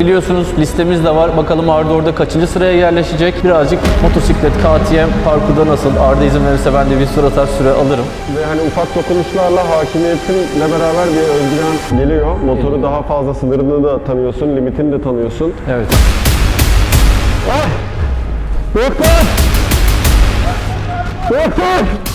Biliyorsunuz listemiz de var. Bakalım Arda orada kaçıncı sıraya yerleşecek. Birazcık motosiklet, KTM parkurda nasıl? Arda izin verirse ben de bir tur atar süre alırım. Ve hani ufak dokunuşlarla hakimiyetinle beraber bir özgüven geliyor. Motoru daha fazla sınırını da tanıyorsun, limitini de tanıyorsun. Evet. Doktor! Doktor!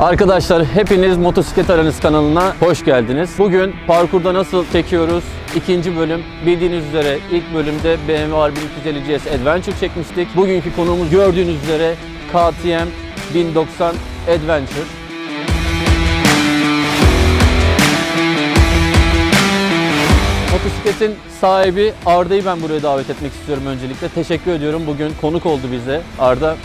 Arkadaşlar hepiniz Motosiklet Aranız kanalına hoş geldiniz. Bugün parkurda nasıl çekiyoruz? İkinci bölüm. Bildiğiniz üzere ilk bölümde BMW R1350 GS Adventure çekmiştik. Bugünkü konuğumuz gördüğünüz üzere KTM 1090 Adventure. Motosikletin sahibi Arda'yı ben buraya davet etmek istiyorum öncelikle. Teşekkür ediyorum. Bugün konuk oldu bize. Arda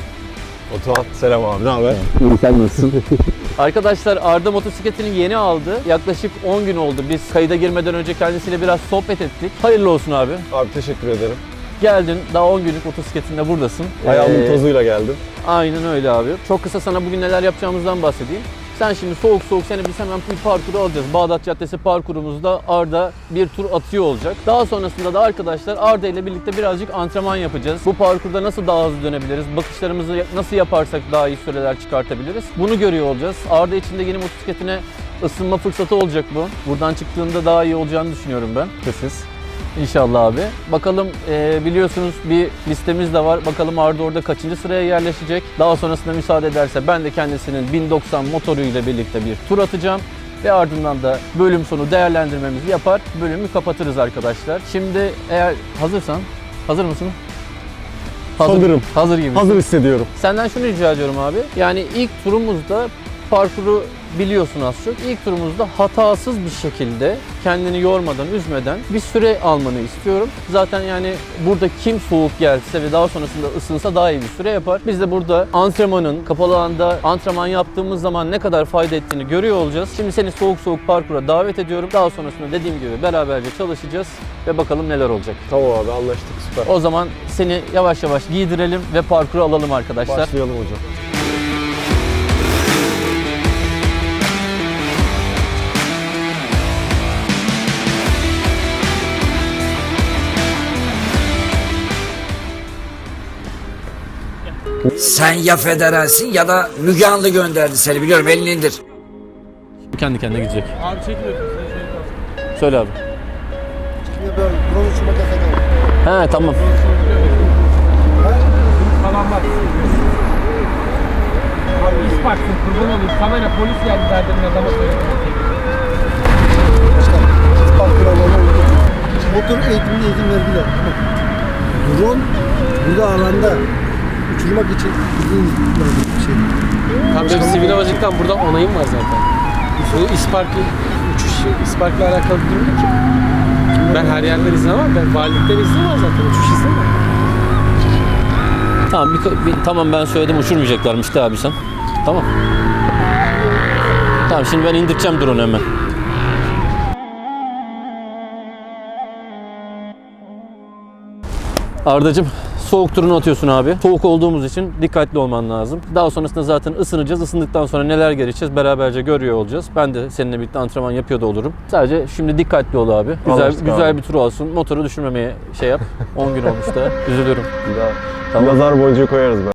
Oturan selam abi, ne haber? İyi sen nasılsın? Arkadaşlar Arda motosikletini yeni aldı. Yaklaşık 10 gün oldu. Biz kayıda girmeden önce kendisiyle biraz sohbet ettik. Hayırlı olsun abi. Abi teşekkür ederim. Geldin daha 10 günlük motosikletinde buradasın. Ayağımın Ee, tozuyla geldim. Aynen öyle abi. Çok kısa sana bugün neler yapacağımızdan bahsedeyim. Sen şimdi soğuk soğuk seni biz hemen bir parkuru alacağız. Bağdat Caddesi parkurumuzda Arda bir tur atıyor olacak. Daha sonrasında da arkadaşlar Arda ile birlikte birazcık antrenman yapacağız. Bu parkurda nasıl daha hızlı dönebiliriz? Bakışlarımızı nasıl yaparsak daha iyi süreler çıkartabiliriz? Bunu görüyor olacağız. Arda için de yeni motosikletine ısınma fırsatı olacak bu. Buradan çıktığında daha iyi olacağını düşünüyorum ben. Siz. İnşallah abi. Bakalım e, biliyorsunuz bir listemiz de var. Bakalım Arda orada kaçıncı sıraya yerleşecek. Daha sonrasında müsaade ederse ben de kendisinin 1090 motoruyla birlikte bir tur atacağım. Ve ardından da bölüm sonu değerlendirmemizi yapar. Bölümü kapatırız arkadaşlar. Şimdi eğer hazırsan, hazır mısın? Hazırım. Hazır gibi. Hazır hissediyorum. Senden şunu rica ediyorum abi. Yani ilk turumuzda parkuru biliyorsun az çok. İlk turumuzda hatasız bir şekilde kendini yormadan, üzmeden bir süre almanı istiyorum. Zaten yani burada kim soğuk gelse ve daha sonrasında ısınsa daha iyi bir süre yapar. Biz de burada antrenmanın, kapalı alanda antrenman yaptığımız zaman ne kadar fayda ettiğini görüyor olacağız. Şimdi seni soğuk soğuk parkura davet ediyorum. Daha sonrasında dediğim gibi beraberce çalışacağız ve bakalım neler olacak. Tamam abi anlaştık süper. O zaman seni yavaş yavaş giydirelim ve parkuru alalım arkadaşlar. Başlayalım hocam. Sen ya federalsin ya da Müge Anlı gönderdi seni biliyorum elini indir. Kendi kendine gidecek. Abi çekmiyorsun. Söyle abi. böyle konuşmak yasak He tamam. Tamam bak. Abi iş baksın kurban olayım. Kamera polis geldi zaten park kurallarına uygun. Motor eğitimine izin verdiler. Drone burada alanda uçurmak için izin verdiler bir şey. Tam benim sivil havacılıktan burada onayım var zaten. Bu isparkı uçuş isparkla alakalı bir durum değil ki. Ben her yerden izin alamam. Ben valilikten izin var zaten. Uçuş izni var. Tamam bir, bir- tamam ben söyledim uçurmayacaklarmış de abi sen. Tamam. Tamam şimdi ben indireceğim drone hemen. Ardacım soğuk turunu atıyorsun abi. Soğuk olduğumuz için dikkatli olman lazım. Daha sonrasında zaten ısınacağız. Isındıktan sonra neler gelişeceğiz beraberce görüyor olacağız. Ben de seninle birlikte antrenman yapıyor da olurum. Sadece şimdi dikkatli ol abi. Güzel Anlaştık güzel abi. bir tur olsun. Motoru düşürmemeye şey yap. 10 gün olmuş da üzülürüm. Daha Tamam. nazar boncuğu koyarız ben.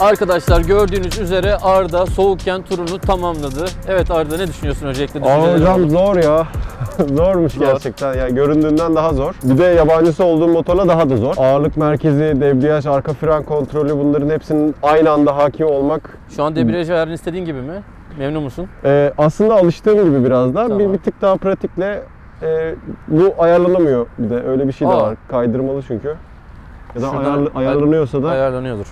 Arkadaşlar gördüğünüz üzere Arda soğukken turunu tamamladı. Evet Arda ne düşünüyorsun öncelikle? Aa, hocam zor ya. Zormuş gerçekten. Yani göründüğünden daha zor. Bir de yabancısı olduğum motorla daha da zor. Ağırlık merkezi, debriyaj, arka fren kontrolü bunların hepsinin aynı anda hakim olmak Şu an debriyaj ayarını istediğin gibi mi? Memnun musun? Ee, aslında alıştığım gibi biraz da. Tamam. Bir, bir tık daha pratikle e, bu ayarlanamıyor bir de. Öyle bir şey de Aa. var. Kaydırmalı çünkü. Ya da Şuradan ayarlı- ayarlanıyorsa da Ayarlanıyordur.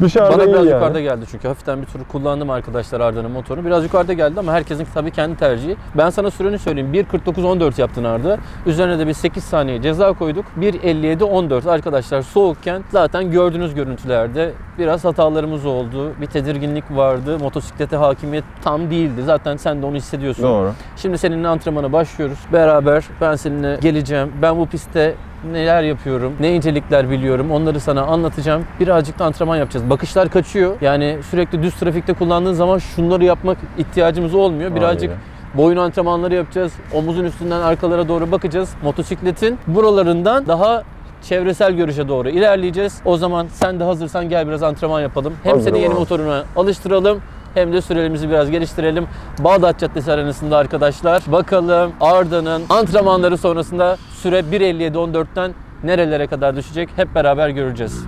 Dışarıda Bana iyi biraz yani. yukarıda geldi çünkü hafiften bir tur kullandım arkadaşlar Arda'nın motorunu. Biraz yukarıda geldi ama herkesin tabii kendi tercihi. Ben sana süreni söyleyeyim. 1.49.14 yaptın Arda. Üzerine de bir 8 saniye ceza koyduk. 1.57.14 arkadaşlar soğukken zaten gördüğünüz görüntülerde biraz hatalarımız oldu. Bir tedirginlik vardı. Motosiklete hakimiyet tam değildi. Zaten sen de onu hissediyorsun. Doğru. Şimdi seninle antrenmana başlıyoruz. Beraber ben seninle geleceğim. Ben bu pistte neler yapıyorum, ne incelikler biliyorum onları sana anlatacağım. Birazcık da antrenman yapacağız. Bakışlar kaçıyor. Yani sürekli düz trafikte kullandığın zaman şunları yapmak ihtiyacımız olmuyor. Birazcık Aynen. boyun antrenmanları yapacağız. Omuzun üstünden arkalara doğru bakacağız. Motosikletin buralarından daha çevresel görüşe doğru ilerleyeceğiz. O zaman sen de hazırsan gel biraz antrenman yapalım. Hem Hazırım seni yeni motoruna alıştıralım hem de sürelimizi biraz geliştirelim. Bağdat Caddesi arenasında arkadaşlar. Bakalım Arda'nın antrenmanları sonrasında süre 1.57.14'ten nerelere kadar düşecek hep beraber göreceğiz.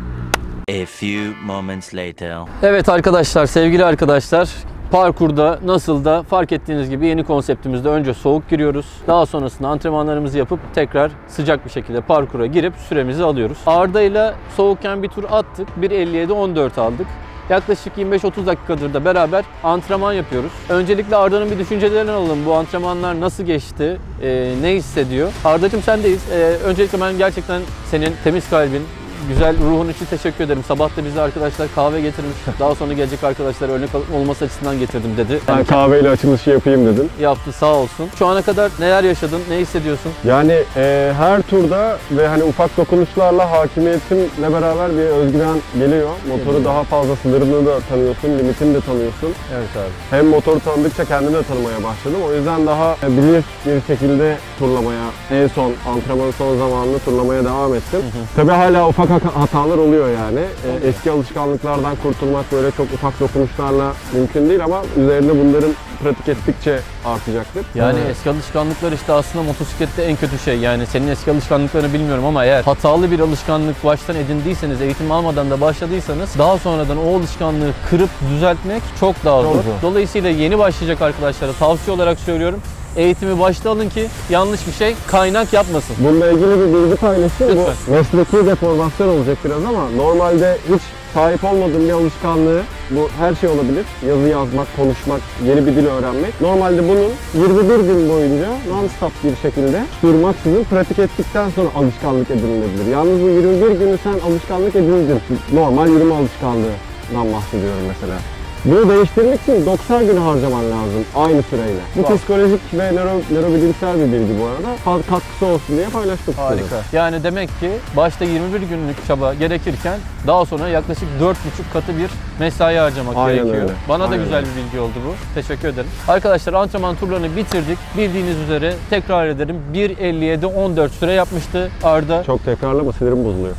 A few moments later. Evet arkadaşlar, sevgili arkadaşlar. Parkurda nasıl da fark ettiğiniz gibi yeni konseptimizde önce soğuk giriyoruz. Daha sonrasında antrenmanlarımızı yapıp tekrar sıcak bir şekilde parkura girip süremizi alıyoruz. Arda ile soğukken bir tur attık. 1.57.14 aldık. Yaklaşık 25-30 dakikadır da beraber antrenman yapıyoruz. Öncelikle Arda'nın bir düşüncelerini alalım. Bu antrenmanlar nasıl geçti? Ee, ne hissediyor? Arda'cığım sendeyiz. Ee, öncelikle ben gerçekten senin temiz kalbin, güzel ruhun için teşekkür ederim. Sabah da bize arkadaşlar kahve getirmiş. Daha sonra gelecek arkadaşlar örnek olması açısından getirdim dedi. Ben kahveyle açılışı yapayım dedim. Yaptı sağ olsun. Şu ana kadar neler yaşadın? Ne hissediyorsun? Yani e, her turda ve hani ufak dokunuşlarla hakimiyetimle beraber bir özgüven geliyor. Motoru daha fazla sınırını da tanıyorsun, limitini de tanıyorsun. Evet abi. Hem motoru tanıdıkça kendimi de tanımaya başladım. O yüzden daha e, bilir bir şekilde turlamaya, en son antrenmanın son zamanını turlamaya devam ettim. Tabii hala ufak hata- hatalar oluyor yani. E, eski alışkanlıklardan kurtulmak böyle çok ufak dokunuşlarla mümkün değil ama üzerinde bunların pratik ettikçe artacaktır. Yani E, eski alışkanlıklar işte aslında motosiklette en kötü şey. Yani senin eski alışkanlıklarını bilmiyorum ama eğer hatalı bir alışkanlık baştan edindiyseniz, eğitim almadan da başladıysanız daha sonradan o alışkanlığı kırıp düzeltmek çok daha zor. Dolayısıyla yeni başlayacak arkadaşlara tavsiye olarak söylüyorum. Eğitimi başta alın ki yanlış bir şey kaynak yapmasın. Bununla ilgili bir bilgi paylaşayım. Lütfen. Bu mesleki deformasyon olacak biraz ama normalde hiç sahip olmadığım bir alışkanlığı, bu her şey olabilir. Yazı yazmak, konuşmak, yeni bir dil öğrenmek. Normalde bunun 21 gün boyunca non-stop bir şekilde durmaksızın pratik ettikten sonra alışkanlık edinilebilir. Yalnız bu 21 günü sen alışkanlık edindin. Normal yürüme alışkanlığından bahsediyorum mesela. Bunu değiştirmek için 90 gün harcaman lazım aynı süreyle. Bu Wow. psikolojik ve nöro, nörobilimsel bir bilgi bu arada. Katkısı olsun diye istedim. Harika. Yani demek ki başta 21 günlük çaba gerekirken daha sonra yaklaşık 4,5 katı bir mesai harcamak Aynen gerekiyor. öyle. Bana da Aynen güzel öyle. bir bilgi oldu bu. Teşekkür ederim. Arkadaşlar antrenman turlarını bitirdik. Bildiğiniz üzere tekrar ederim 1.57.14 süre yapmıştı Arda. Çok tekrarlama sinirim bozuluyor.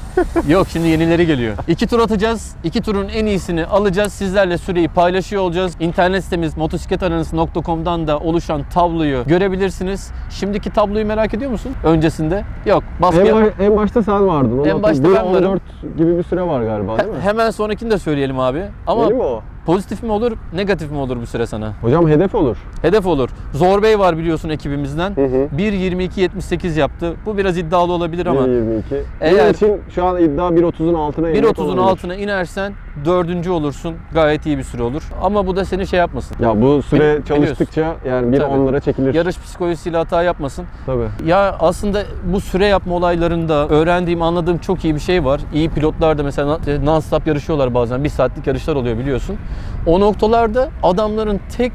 Yok şimdi yenileri geliyor. İki tur atacağız. İki turun en iyisini alacağız. Sizlerle süreyi paylaşıyor olacağız. İnternet sitemiz motosikletaranası.com'dan da oluşan tabloyu görebilirsiniz. Şimdiki tabloyu merak ediyor musun? Öncesinde? Yok. Baskı En, ba- en başta sen vardın. En başta ben varım. 14 gibi bir süre var galiba değil mi? Hemen sonrakini de söyleyelim abi. Ama Değil mi o? Pozitif mi olur, negatif mi olur bu süre sana? Hocam hedef olur. Hedef olur. Zor Bey var biliyorsun ekibimizden. Hı hı. 1.22.78 yaptı. Bu biraz iddialı olabilir ama 1.22. Eğer- Benim için şu an iddia 1.30'un altına inmek 1.30'un olabilir. altına inersen dördüncü olursun. Gayet iyi bir süre olur. Ama bu da seni şey yapmasın. Ya bu süre Biliyorsun. çalıştıkça yani bir Tabii. onlara çekilir. Yarış psikolojisiyle hata yapmasın. Tabii. Ya aslında bu süre yapma olaylarında öğrendiğim, anladığım çok iyi bir şey var. İyi pilotlar da mesela non-stop yarışıyorlar bazen. Bir saatlik yarışlar oluyor biliyorsun. O noktalarda adamların tek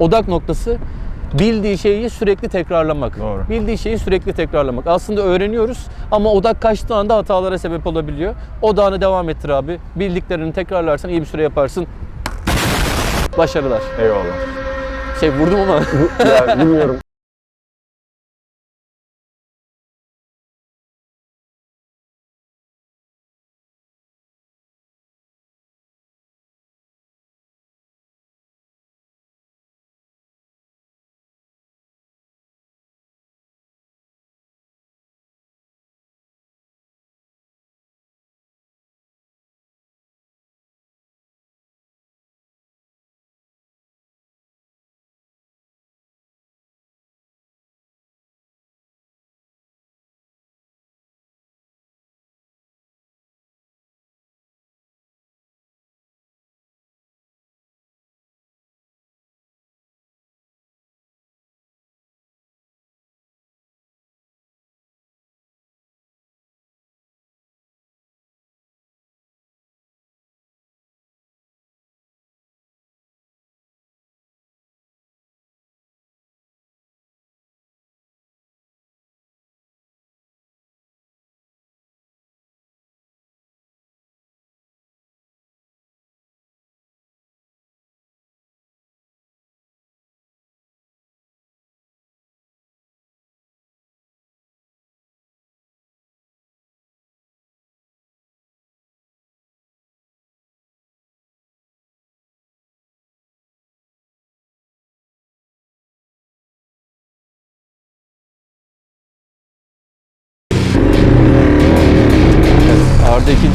odak noktası bildiği şeyi sürekli tekrarlamak. Doğru. Bildiği şeyi sürekli tekrarlamak. Aslında öğreniyoruz ama odak kaçtığı anda hatalara sebep olabiliyor. Odağını devam ettir abi. Bildiklerini tekrarlarsan iyi bir süre yaparsın. Başarılar. Eyvallah. Şey vurdum ama ya bilmiyorum.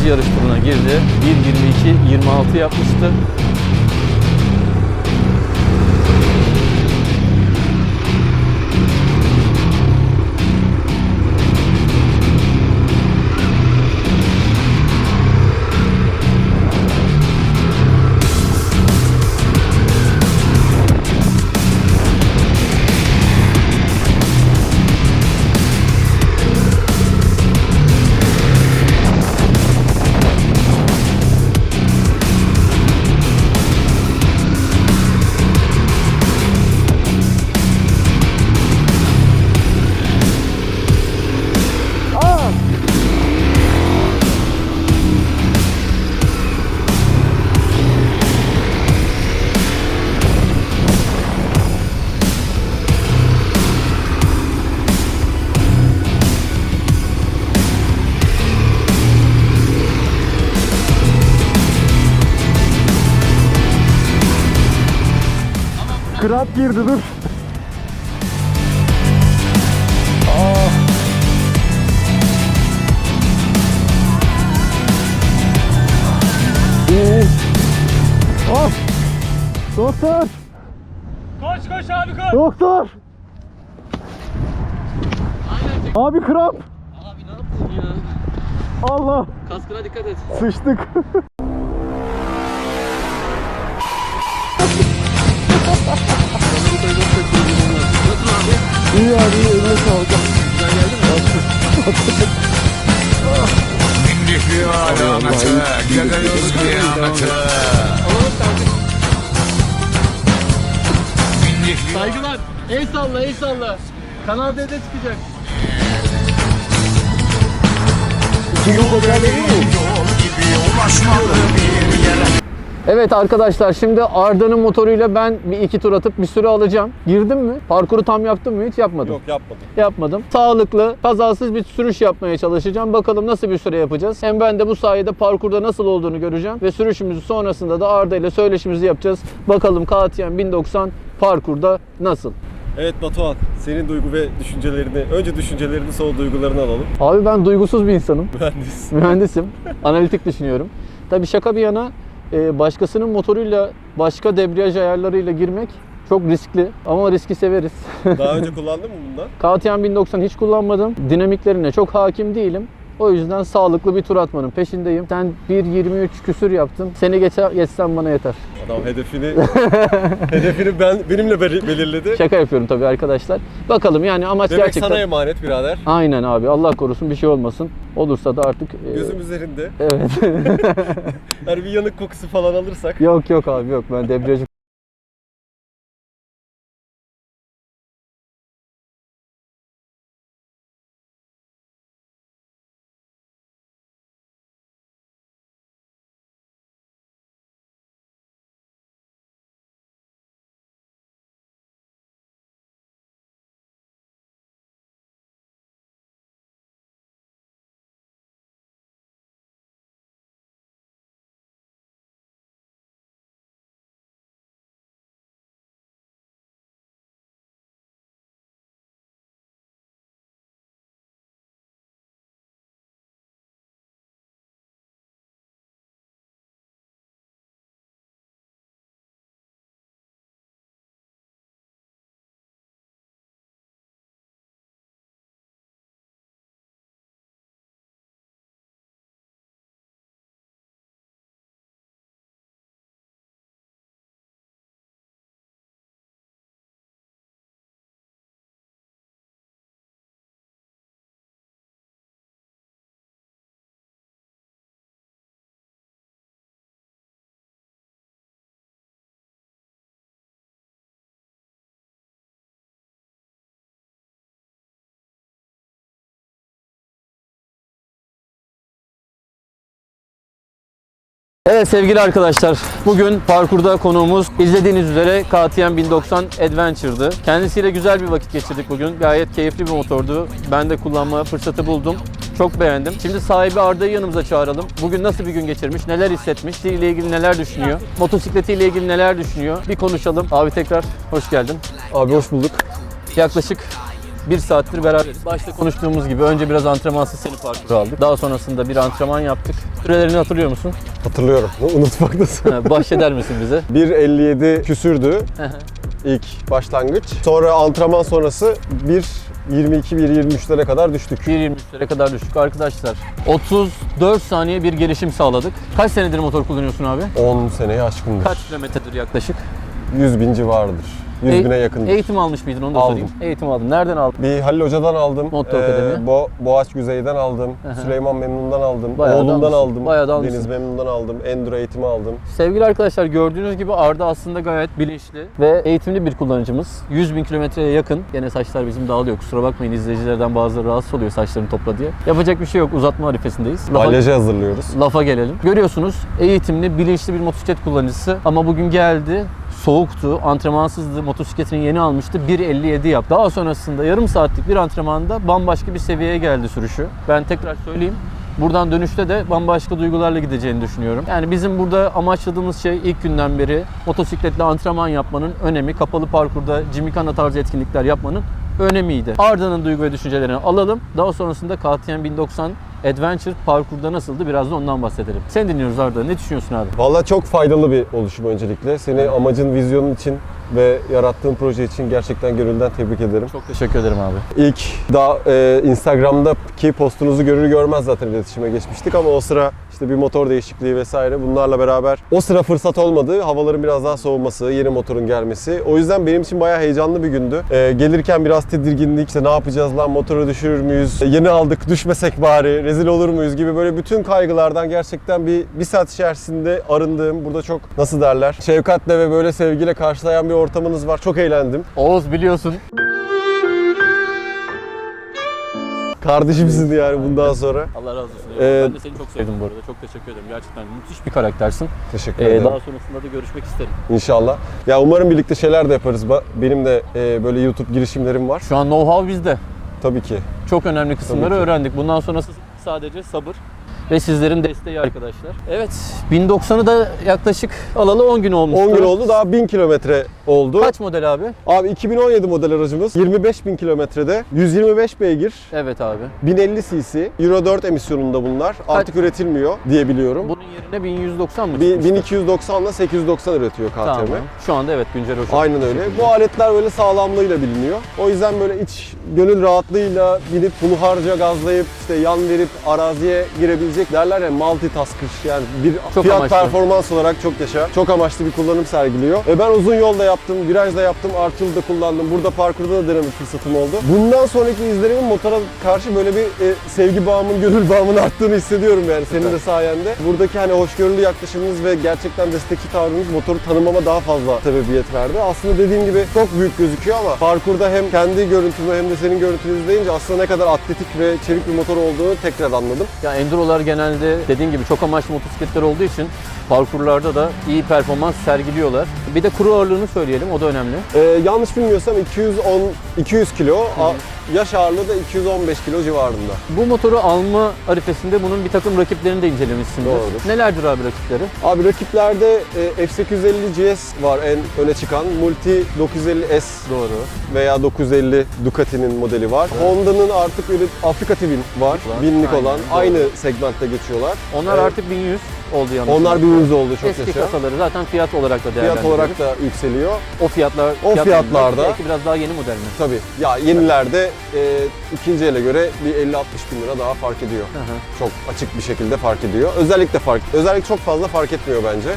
Yarış turuna girdi. 1.22-26 yapmıştı. Kramp girdi dur. Ah! Doktor! Koş koş abi koş. Doktor! Abi kramp! Abi ne yaptın ya? Allah! Kaskına dikkat et. Sıçtık. iyi abi eline sağlık. Güzel geldi mi? Saygılar. El salla, el salla. Kanal D'de çıkacak. Evet arkadaşlar şimdi Arda'nın motoruyla ben bir iki tur atıp bir süre alacağım. Girdim mi? Parkuru tam yaptım mı? Hiç yapmadım. Yok yapmadım. Yapmadım. Sağlıklı, kazasız bir sürüş yapmaya çalışacağım. Bakalım nasıl bir süre yapacağız. Hem ben de bu sayede parkurda nasıl olduğunu göreceğim. Ve sürüşümüzü sonrasında da Arda ile söyleşimizi yapacağız. Bakalım KTM 1090 parkurda nasıl? Evet Batuhan, senin duygu ve düşüncelerini, önce düşüncelerini sonra duygularını alalım. Abi ben duygusuz bir insanım. Mühendis. Mühendisim. Analitik düşünüyorum. Tabii şaka bir yana e, başkasının motoruyla başka debriyaj ayarlarıyla girmek çok riskli ama riski severiz. Daha önce kullandın mı bundan? KTM 1090 hiç kullanmadım. Dinamiklerine çok hakim değilim. O yüzden sağlıklı bir tur atmanın peşindeyim. Sen 1.23 küsür yaptın. Seni geçe, geçsen bana yeter. Adam hedefini hedefini ben benimle bel- belirledi. Şaka yapıyorum tabii arkadaşlar. Bakalım yani amaç Demek gerçekten... sana emanet birader. Aynen abi Allah korusun bir şey olmasın. Olursa da artık... e, Gözüm üzerinde. Evet. Hani bir yanık kokusu falan alırsak. yok yok abi yok ben debriyajı Evet sevgili arkadaşlar, bugün parkurda konuğumuz izlediğiniz üzere KTM 1090 Adventure'dı. Kendisiyle güzel bir vakit geçirdik bugün. Gayet keyifli bir motordu. Ben de kullanma fırsatı buldum. Çok beğendim. Şimdi sahibi Arda'yı yanımıza çağıralım. Bugün nasıl bir gün geçirmiş, neler hissetmiş, ile ilgili neler düşünüyor, motosikletiyle ilgili neler düşünüyor bir konuşalım. Abi tekrar hoş geldin. Abi hoş bulduk. Yaklaşık Bir saattir beraberiz. Başta konuştuğumuz gibi önce biraz antrenmansız seni parkuru aldık. Daha sonrasında bir antrenman yaptık. Sürelerini hatırlıyor musun? Hatırlıyorum. Unutmaktasın. Ha, Bahşeder misin bize? 1.57 küsürdü ilk başlangıç. Sonra antrenman sonrası 1.22-1.23'lere kadar düştük. 1.23'lere kadar düştük arkadaşlar. 34 saniye bir gelişim sağladık. Kaç senedir motor kullanıyorsun abi? 10 seneye aşkındır. Kaç kilometredir yaklaşık? 100 bin civarıdır. 100 E- bine yakındır. Eğitim almış mıydın onu da Aldım. sorayım. Eğitim aldın. Nereden aldın? Bir Halil Hoca'dan aldım. Motor Akademi. Bo Boğaç Güzey'den aldım. Süleyman Memnun'dan aldım. Bayağı da Oğlumdan aldım. Bayağı da almışsın. Deniz Memnun'dan aldım. Enduro eğitimi aldım. Sevgili arkadaşlar gördüğünüz gibi Arda aslında gayet bilinçli ve eğitimli bir kullanıcımız. 100 bin kilometreye yakın. Gene saçlar bizim dağılıyor. Kusura bakmayın izleyicilerden bazıları rahatsız oluyor saçlarını topla diye. Yapacak bir şey yok. Uzatma arifesindeyiz. Lafa, hazırlıyoruz. lafa gelelim. Görüyorsunuz eğitimli, bilinçli bir motosiklet kullanıcısı. Ama bugün geldi soğuktu, antrenmansızdı, motosikletini yeni almıştı, 1.57 yaptı. Daha sonrasında yarım saatlik bir antrenmanda bambaşka bir seviyeye geldi sürüşü. Ben tekrar söyleyeyim. Buradan dönüşte de bambaşka duygularla gideceğini düşünüyorum. Yani bizim burada amaçladığımız şey ilk günden beri motosikletle antrenman yapmanın önemi, kapalı parkurda Jimmy tarzı etkinlikler yapmanın önemiydi. Arda'nın duygu ve düşüncelerini alalım. Daha sonrasında KTM 1090 Adventure parkurda nasıldı biraz da ondan bahsedelim. Sen dinliyoruz Arda. Ne düşünüyorsun abi? Vallahi çok faydalı bir oluşum öncelikle. Seni amacın, vizyonun için ve yarattığın proje için gerçekten gönülden tebrik ederim. Çok teşekkür ederim abi. İlk daha e, Instagram'daki postunuzu görür görmez zaten iletişime geçmiştik ama o sıra işte bir motor değişikliği vesaire bunlarla beraber o sıra fırsat olmadı. Havaların biraz daha soğuması, yeni motorun gelmesi. O yüzden benim için bayağı heyecanlı bir gündü. E, gelirken biraz tedirginlik, işte ne yapacağız lan motoru düşürür müyüz? E, yeni aldık düşmesek bari, rezil olur muyuz gibi böyle bütün kaygılardan gerçekten bir, bir saat içerisinde arındığım, burada çok nasıl derler, şefkatle ve böyle sevgiyle karşılayan bir ortamınız var. Çok eğlendim. Oğuz biliyorsun Kardeşimsin yani bundan sonra. Allah razı olsun. Ee, ben de seni çok sevdim bu arada. Çok teşekkür ederim. Gerçekten müthiş bir karaktersin. Teşekkür Ee, ederim. daha sonrasında da görüşmek isterim. İnşallah. Ya umarım birlikte şeyler de yaparız. Benim de e, böyle YouTube girişimlerim var. Şu an know-how bizde. Tabii ki. Çok önemli kısımları öğrendik. Bundan sonrası sadece sabır ve sizlerin desteği arkadaşlar. Evet, 1090'ı da yaklaşık alalı 10 gün olmuştu. 10 gün oldu daha 1000 kilometre oldu. Kaç model abi? Abi 2017 model aracımız 25 bin kilometrede 125 beygir Evet abi. 1050 cc Euro 4 emisyonunda bunlar. Artık üretilmiyor diye biliyorum. Bunun yerine 1190 mı Bi- çıkmıştı? 1290 ile 890 üretiyor KTM. Tamam. Şu anda evet güncel şekilde. Aynen öyle. Bu aletler böyle sağlamlığıyla biliniyor. O yüzden böyle iç gönül rahatlığıyla binip hunharca gazlayıp işte yan verip araziye girebilecek derler ya multitasker yani bir Çok fiyat amaçlı. performans olarak çok yaşa. Çok amaçlı bir kullanım sergiliyor. E ben uzun yolda yaptım, virajda yaptım, artı yılda kullandım. Burada parkurda da deneme fırsatım oldu. Bundan sonraki izlerimin motora karşı böyle bir e, sevgi bağımın, gönül bağımın arttığını hissediyorum yani senin de sayende. Buradaki hani hoşgörülü yaklaşımınız ve gerçekten destekçi tavrınız motoru tanımama daha fazla sebebiyet verdi. Aslında dediğim gibi çok büyük gözüküyor ama parkurda hem kendi görüntümü hem de senin görüntünü izleyince aslında ne kadar atletik ve çevik bir motor olduğunu tekrar anladım. Ya endurolar genelde dediğin gibi çok amaçlı motosikletler olduğu için parkurlarda da iyi performans sergiliyorlar. Bir de kuru ağırlığını söyleyelim, o da önemli. Ee, yanlış bilmiyorsam 210 200 kilo, a- yaş ağırlığı da 215 kilo civarında. Bu motoru alma arifesinde bunun bir takım rakiplerini de incelemişsindir. Doğrudur. Nelerdir abi rakipleri? Abi rakiplerde e, F850 GS var en öne çıkan. Multi 950S Doğru. veya 950 Ducati'nin modeli var. Honda'nın artık öyle Afrika Twin var. Var. Binlik Aynen, olan. doğru. Aynı segmentte geçiyorlar. Onlar Ee, artık 1100 oldu yalnız. Onlar bir yüz oldu çok Eski yaşa. kasaları zaten fiyat olarak da Fiyat değerlendiriyoruz. olarak da yükseliyor. o fiyatlar O fiyat fiyatlarda- belki biraz daha yeni model mi? Tabii. Ya yenilerde e, ikinci ele göre bir 50-60 bin lira daha fark ediyor. Hı hı. Çok açık bir şekilde fark ediyor. Özellikle fark, özellik çok fazla fark etmiyor bence.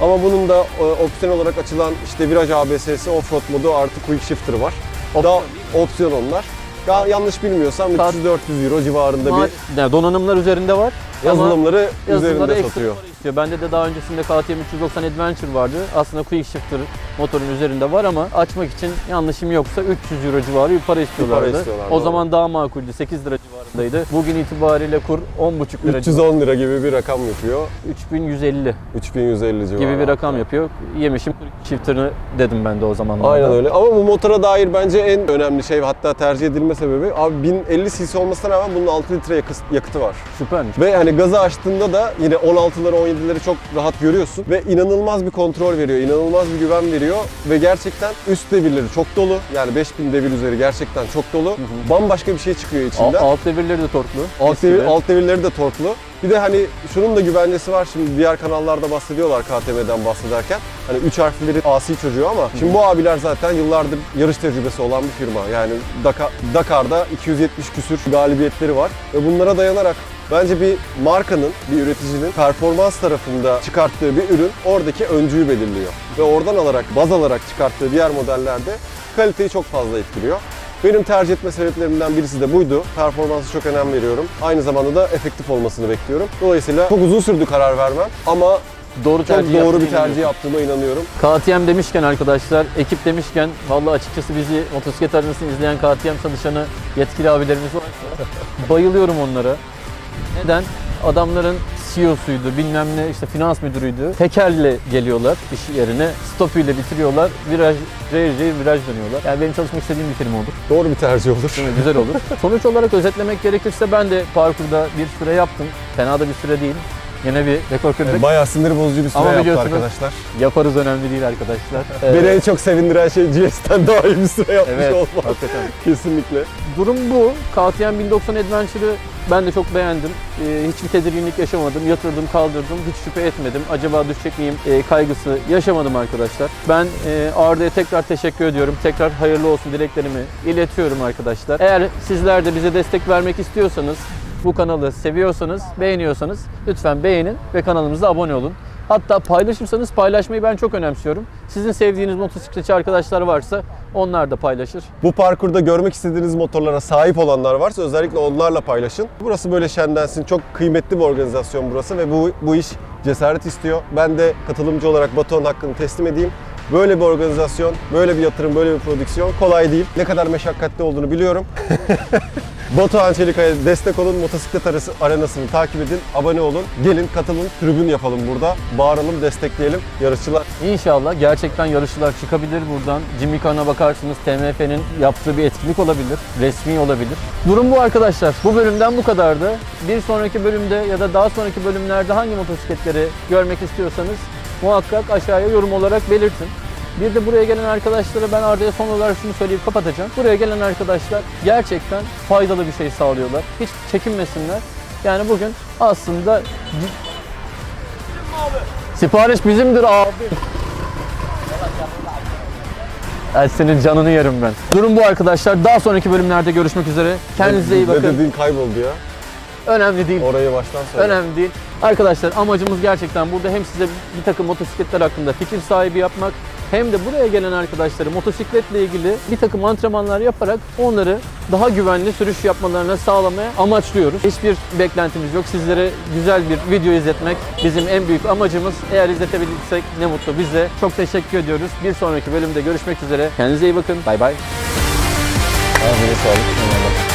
Ama bunun da e, opsiyon olarak açılan işte viraj ABS'si, offroad modu artı quick shifter var. Daha opsiyon onlar. Ya, yanlış bilmiyorsam Kar- 300-400 euro civarında Ma- bir yani donanımlar üzerinde var. Yazılımları yazılımları üzerinde satıyor. para istiyor. Bende de daha öncesinde KTM 390 Adventure vardı. Aslında Quick Shifter motorun üzerinde var ama açmak için yanlışım yoksa 300 euro civarı bir para istiyorlardı. istiyorlar, o doğru. zaman daha makuldü. 8 lira civarındaydı. Bugün itibariyle kur 10,5 lira. 310 lira gibi bir rakam yapıyor. 3150 3150 civarı. gibi bir rakam yapıyor. Yemişim Shifter'ını dedim ben de o zamanlarda. Aynen öyle. Ama bu motora dair bence en önemli şey hatta tercih edilme sebebi abi 1050 cc olmasına rağmen bunun 6 litre yakıt- yakıtı var. Süpermiş. Ve Hani gazı açtığında da yine 16'ları 17'leri çok rahat görüyorsun ve inanılmaz bir kontrol veriyor, inanılmaz bir güven veriyor ve gerçekten üst devirleri çok dolu. Yani 5000 devir üzeri gerçekten çok dolu. Bambaşka bir şey çıkıyor içinden. alt devirleri de torklu. Alt, devir, de. alt devirleri de torklu. Bir de hani şunun da güvencesi var şimdi diğer kanallarda bahsediyorlar KTM'den bahsederken. Hani üç harfleri asi çocuğu ama şimdi bu abiler zaten yıllardır yarış tecrübesi olan bir firma. Yani Dakar, Dakar'da 270 küsür galibiyetleri var ve bunlara dayanarak Bence bir markanın, bir üreticinin performans tarafında çıkarttığı bir ürün oradaki öncüyü belirliyor. Ve oradan alarak, baz alarak çıkarttığı diğer modellerde kaliteyi çok fazla etkiliyor. Benim tercih etme sebeplerimden birisi de buydu. Performansı çok önem veriyorum. Aynı zamanda da efektif olmasını bekliyorum. Dolayısıyla çok uzun sürdü karar vermem ama Doğru çok tercih doğru bir tercih yaptığıma inanıyorum. KTM demişken arkadaşlar, ekip demişken vallahi açıkçası bizi motosiklet arenasını izleyen KTM çalışanı yetkili abilerimiz varsa bayılıyorum onlara. Neden? Adamların CEO'suydu, bilmem ne işte finans müdürüydü. Tekerle geliyorlar iş yerine, stopuyla bitiriyorlar, viraj, cayır cayır viraj dönüyorlar. Yani benim çalışmak istediğim bir firma olur. Doğru bir tercih olur. Değil mi? Güzel olur. Sonuç olarak özetlemek gerekirse ben de parkurda bir süre yaptım. Fena da bir süre değil. Yine bir rekor kırdık. Bayağı sinir bozucu bir süre Ama yaptı biliyorsunuz- arkadaşlar. Yaparız önemli değil arkadaşlar. Ee, Beni en çok sevindiren şey GS'ten daha iyi bir süre yapmış evet, olmak. hakikaten. Kesinlikle. Durum bu. KTM 1090 Adventure'ı ben de çok beğendim. Ee, hiçbir tedirginlik yaşamadım. Yatırdım, kaldırdım. Hiç şüphe etmedim. Acaba düşecek miyim e, kaygısı yaşamadım arkadaşlar. Ben e, Arda'ya tekrar teşekkür ediyorum. Tekrar hayırlı olsun dileklerimi iletiyorum arkadaşlar. Eğer sizler de bize destek vermek istiyorsanız, bu kanalı seviyorsanız, beğeniyorsanız lütfen beğenin ve kanalımıza abone olun. Hatta paylaşırsanız paylaşmayı ben çok önemsiyorum. Sizin sevdiğiniz motosikletçi arkadaşlar varsa onlar da paylaşır. Bu parkurda görmek istediğiniz motorlara sahip olanlar varsa özellikle onlarla paylaşın. Burası böyle şenlensin. Çok kıymetli bir organizasyon burası ve bu, bu iş cesaret istiyor. Ben de katılımcı olarak Batuhan hakkını teslim edeyim. Böyle bir organizasyon, böyle bir yatırım, böyle bir prodüksiyon kolay değil. Ne kadar meşakkatli olduğunu biliyorum. Batuhan Çelikay'a destek olun, motosiklet arası, arenasını takip edin, abone olun, gelin katılın, tribün yapalım burada. Bağıralım, destekleyelim yarışçılar. İnşallah gerçekten yarışçılar çıkabilir buradan. Carr'a bakarsınız TMF'nin yaptığı bir etkinlik olabilir, resmi olabilir. Durum bu arkadaşlar. Bu bölümden bu kadardı. Bir sonraki bölümde ya da daha sonraki bölümlerde hangi motosikletleri görmek istiyorsanız muhakkak aşağıya yorum olarak belirtin. Bir de buraya gelen arkadaşlara ben Arda'ya son olarak şunu söyleyip kapatacağım. Buraya gelen arkadaşlar gerçekten faydalı bir şey sağlıyorlar. Hiç çekinmesinler. Yani bugün aslında Sipariş bizimdir abi. Ay senin canını yerim ben. Durum bu arkadaşlar. Daha sonraki bölümlerde görüşmek üzere. Kendinize iyi Ne bakın. dediğin kayboldu ya. Önemli değil. Orayı baştan söyle. Önemli değil. Arkadaşlar amacımız gerçekten burada hem size bir takım motosikletler hakkında fikir sahibi yapmak hem de buraya gelen arkadaşları motosikletle ilgili bir takım antrenmanlar yaparak onları daha güvenli sürüş yapmalarına sağlamaya amaçlıyoruz. Hiçbir beklentimiz yok. Sizlere güzel bir video izletmek bizim en büyük amacımız. Eğer izletebilirsek ne mutlu bize. Çok teşekkür ediyoruz. Bir sonraki bölümde görüşmek üzere. Kendinize iyi bakın. Bay bay. Ağzına sağlık.